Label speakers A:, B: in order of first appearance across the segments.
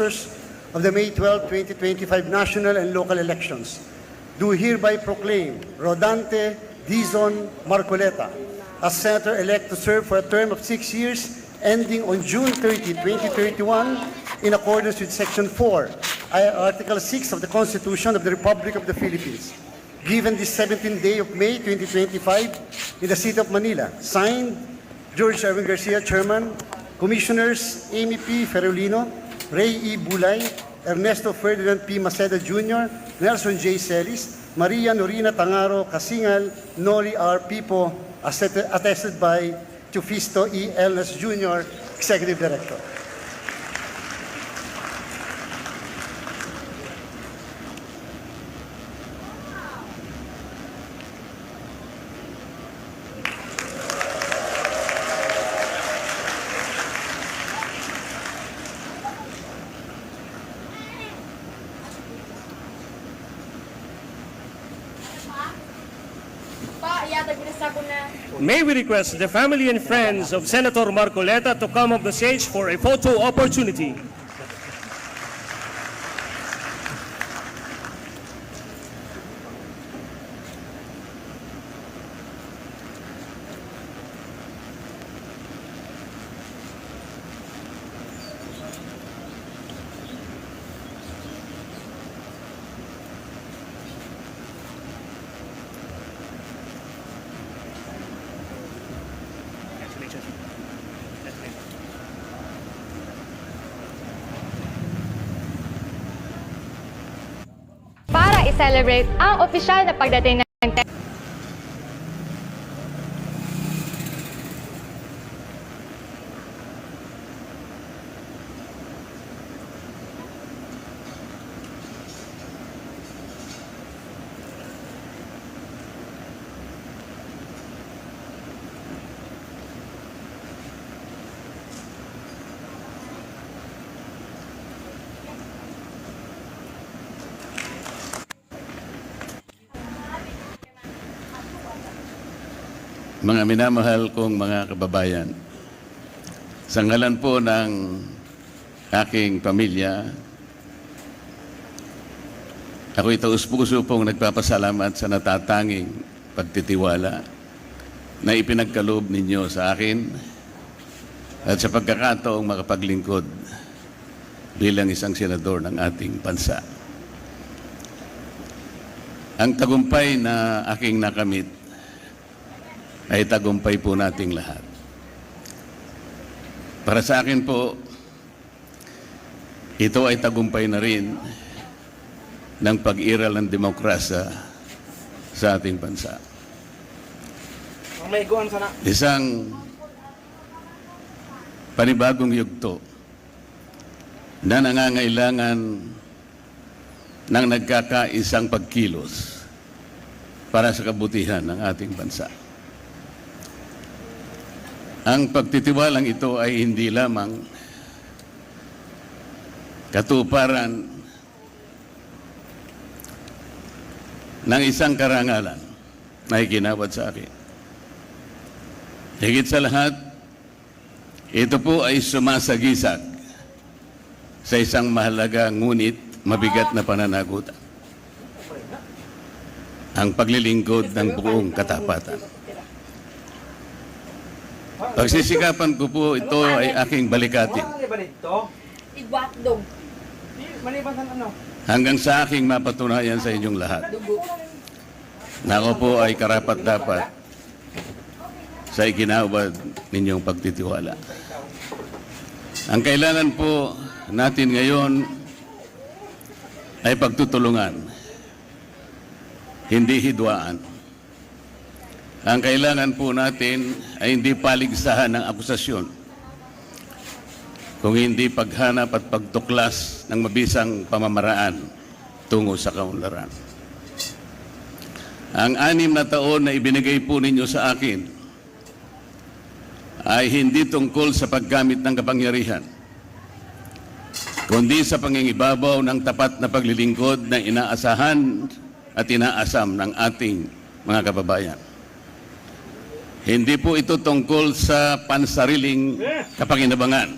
A: of the May 12, 2025 national and local elections, do hereby proclaim Rodante Dizon Marcoleta as senator-elect to serve for a term of six years ending on June 30, 2031 in accordance with Section 4, Article 6 of the Constitution of the Republic of the Philippines. Given this 17th day of May 2025 in the city of Manila, signed George Erwin Garcia, Chairman, Commissioners Amy P. Ferolino, Ray E. Bulay, Ernesto Ferdinand P. Maceda Jr., Nelson J. Celis, Maria Norina Tangaro Kasingal, Noli R. Pipo, attested attested by Tufisto E. Elnes Jr., Executive Director.
B: May we request the family and friends of Senator Marcoleta to come up the stage for a photo opportunity.
C: Para i-celebrate ang opisyal na pagdating ng
D: Mga minamahal kong mga kababayan, sa ngalan po ng aking pamilya, ako'y taus-puso pong nagpapasalamat sa natatanging pagtitiwala na ipinagkaloob ninyo sa akin at sa pagkakataong makapaglingkod bilang isang senador ng ating bansa. Ang tagumpay na aking nakamit ay tagumpay po nating lahat. Para sa akin po, ito ay tagumpay na rin ng pag-iral ng demokrasya sa ating bansa. Isang panibagong yugto na nangangailangan ng nagkakaisang pagkilos para sa kabutihan ng ating bansa. Ang pagtitiwalang ito ay hindi lamang katuparan ng isang karangalan na ikinawad sa akin. Higit sa lahat, ito po ay sumasagisag sa isang mahalaga ngunit mabigat na pananagutan. Ang paglilingkod ng buong katapatan. Pagsisikapan ko po ito ay aking balikatin
E: Igwatdog.
D: hanggang sa aking mapatunayan sa inyong lahat. Na ako po ay karapat dapat sa ikinawad ninyong pagtitiwala. Ang kailangan po natin ngayon ay pagtutulungan, hindi hidwaan. Ang kailangan po natin ay hindi paligsahan ng akusasyon, kung hindi paghanap at pagtuklas ng mabisang pamamaraan tungo sa kaunlaran. Ang anim na taon na ibinigay po ninyo sa akin ay hindi tungkol sa paggamit ng kapangyarihan, kundi sa pangingibabaw ng tapat na paglilingkod na inaasahan at inaasam ng ating mga kababayan. Hindi po ito tungkol sa pansariling kapanginabangan,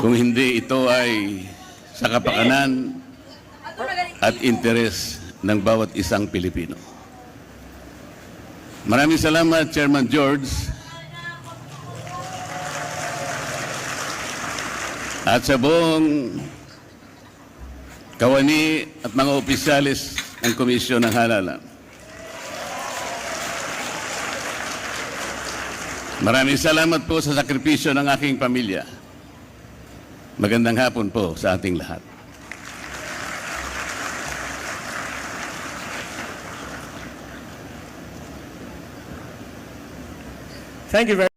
D: kung hindi ito ay sa kapakanan at interes ng bawat isang Pilipino. Maraming salamat, Chairman George. At sa buong kawani at mga opisyalis ng Komisyon ng Halalan. Maraming salamat po sa sakripisyo ng aking pamilya. Magandang hapon po sa ating lahat.
B: Thank you very